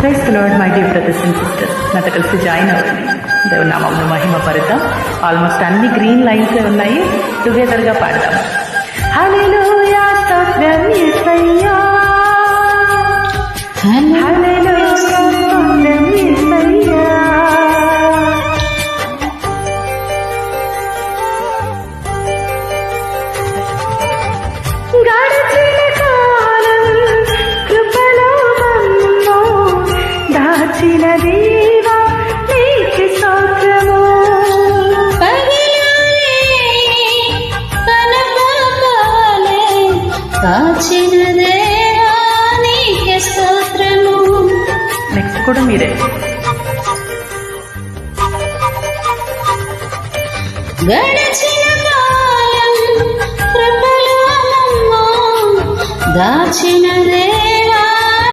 Praise lord my dear brothers and sisters నాతో కలిసి join అవ్వండి దేవుని మహిమ పరుద్దాం. ఆల్మోస్ట్ అన్ని గ్రీన్ లైన్స్ ఉన్నాయి. టుగెదర్గా పాడదాం. హల్లెలూయా స్తోత్రం యేసయ్యా హల్లెలూయా నెక్స్ట్ కూడా మీరే. గడచిన కాలం కృపలో నమ్ము దాచిన దేవానికి